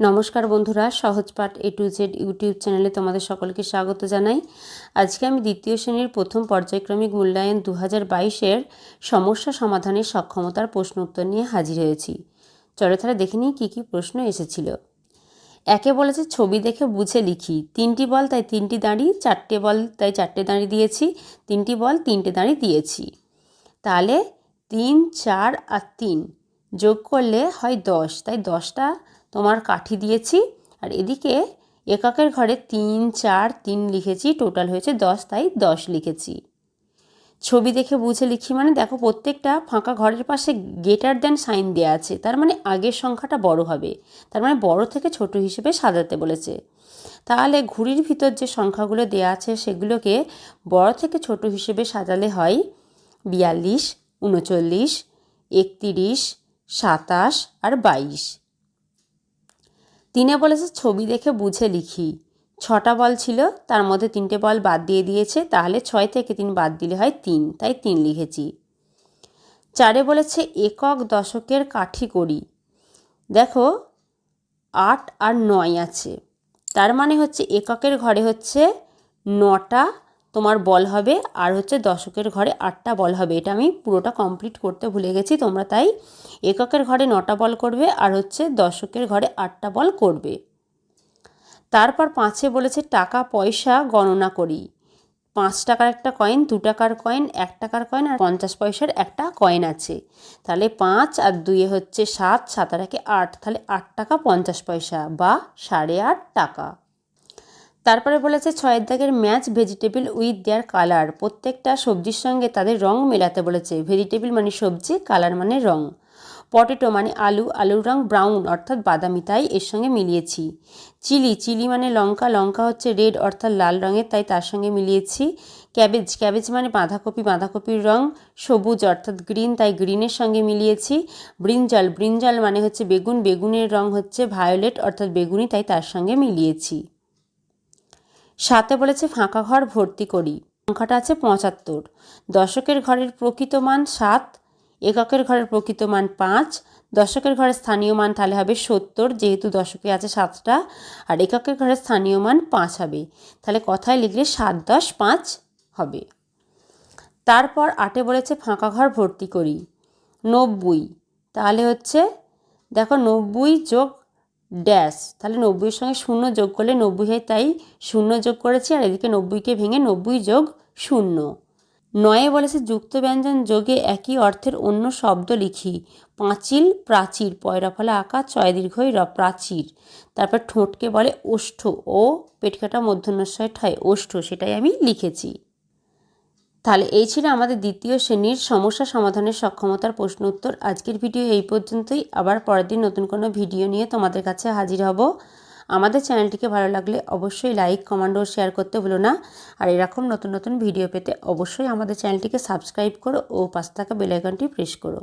নমস্কার বন্ধুরা Sahajpath A to Z YouTube চ্যানেলে তোমাদের সকলকে স্বাগত জানাই। আজকে আমি দ্বিতীয় শ্রেণির প্রথম পর্যায়ক্রমিক মূল্যায়ন দু হাজার বাইশের সমস্যা সমাধানের সক্ষমতার প্রশ্ন উত্তর নিয়ে হাজির হয়েছি। চলো তাহলে দেখে নিই কী কী প্রশ্ন এসেছিল। একে বলেছে, ছবি দেখে বুঝে লিখি। তিনটি বল, তাই তিনটি দাঁড়ি। চারটে বল, তাই চারটে দাঁড়ি দিয়েছি। তিনটি বল, তিনটে দাঁড়ি দিয়েছি। তাহলে তিন, চার আর তিন যোগ করলে হয় দশ। তাই দশটা তোমার কাঠি দিয়েছি। আর এদিকে এককের ঘরে তিন, চার, তিন লিখেছি, টোটাল হয়েছে দশ, তাই দশ লিখেছি। ছবি দেখে বুঝে লিখি মানে দেখো প্রত্যেকটা ফাঁকা ঘরের পাশে গেটার দেন সাইন দেওয়া আছে। তার মানে আগের সংখ্যাটা বড় হবে। তার মানে বড় থেকে ছোট হিসেবে সাজাতে বলেছে। তাহলে ঘুড়ির ভিতর যে সংখ্যাগুলো দেওয়া আছে সেগুলোকে বড় থেকে ছোট হিসেবে সাজালে হয় বিয়াল্লিশ, উনচল্লিশ, একতিরিশ, সাতাশ আর বাইশ। তিনে বলেছে ছবি দেখে বুঝে লিখি। ছটা বল ছিল, তার মধ্যে তিনটে বল বাদ দিয়ে দিয়েছে, তাহলে ছয় থেকে তিন বাদ দিলে হয় তিন, তাই তিন লিখেছি। চারে বলেছে একক দশকের কাঠি করি। দেখো, আট আর নয় আছে। তার মানে হচ্ছে এককের ঘরে হচ্ছে নটা তোমার বল হবে আর হচ্ছে দশকের ঘরে আটটা বল হবে। এটা আমি পুরোটা কমপ্লিট করতে ভুলে গেছি, তোমরা তাই এককের ঘরে নটা বল করবে আর হচ্ছে দশকের ঘরে আটটা বল করবে। তারপর পাঁচে বলেছে টাকা পয়সা গণনা করি। পাঁচ টাকার একটা কয়েন দু টাকার কয়েন এক টাকার কয়েন আর পঞ্চাশ পয়সার একটা কয়েন আছে। তাহলে পাঁচ আর দুইয়ে হচ্ছে সাত সাত আর একে আট, তাহলে আট টাকা পঞ্চাশ পয়সা বা সাড়ে আট টাকা। তারপরে বলেছে, ছয়ের দাগের match vegetable with their colour. প্রত্যেকটা সবজির সঙ্গে তাদের রং মেলাতে বলেছে। ভেজিটেবল মানে সবজি, কালার মানে রং। পটেটো মানে আলু, আলুর রং ব্রাউন, অর্থাৎ বাদামি, তাই এর সঙ্গে মিলিয়েছি। চিলি চিলি মানে লঙ্কা লঙ্কা হচ্ছে রেড, অর্থাৎ লাল রঙের, তাই তার সঙ্গে মিলিয়েছি। ক্যাবেজ ক্যাবেজ মানে বাঁধাকপি, বাঁধাকপির রং সবুজ, অর্থাৎ গ্রিন, তাই গ্রিনের সঙ্গে মিলিয়েছি। ব্রিঞ্জাল ব্রিঞ্জাল মানে হচ্ছে বেগুন, বেগুনের রং হচ্ছে ভায়োলেট, অর্থাৎ বেগুনি তাই তার সঙ্গে মিলিয়েছি। সাথে বলেছে ফাঁকা ঘর ভর্তি করি। সংখ্যাটা আছে পঁচাত্তর। দশকের ঘরের প্রকৃত মান সাত, এককের ঘরের প্রকৃত মান পাঁচ, দশকের ঘরের স্থানীয় মান তাহলে হবে সত্তর, যেহেতু দশকে আছে সাতটা, আর এককের ঘরের স্থানীয় মান পাঁচ হবে। তাহলে কথায় লিখলে সাত দশ পাঁচ হবে। তারপর আটে বলেছে ফাঁকা ঘর ভর্তি করি। নব্বই। তাহলে হচ্ছে, দেখো নব্বই যোগ ড্যাশ। তাহলে নব্বইয়ের সঙ্গে শূন্য যোগ করলে নব্বই হয়, তাই শূন্য যোগ করেছি, আর এদিকে নব্বইকে ভেঙে নব্বই যোগ শূন্য। নয়ে বলেছে যুক্ত ব্যঞ্জন যোগে একই অর্থের অন্য শব্দ লিখি। পাঁচিল প্রাচীর, পয়রা ফলে আঁকা, ছয় দীর্ঘই র প্রাচীর। তারপর ঠোঁটকে বলে ওষ্ঠ, ও, পেটকাটা মধ্যন্বস্বয় ঠায়, ওষ্ঠ, সেটাই আমি লিখেছি। তাহলে এই ছিল আমাদের দ্বিতীয় শ্রেণির সমস্যা সমাধানের সক্ষমতার প্রশ্ন উত্তর। আজকের ভিডিও এই পর্যন্তই। আবার পরের দিন নতুন কোনো ভিডিও নিয়ে তোমাদের কাছে হাজির হব। আমাদের চ্যানেলটিকে ভালো লাগলে অবশ্যই লাইক, কমেন্ট ও শেয়ার করতে ভুলো না। আর এরকম নতুন নতুন ভিডিও পেতে অবশ্যই আমাদের চ্যানেলটিকে সাবস্ক্রাইব করো ও পাশে থাকা বেলাইকনটি প্রেস করো।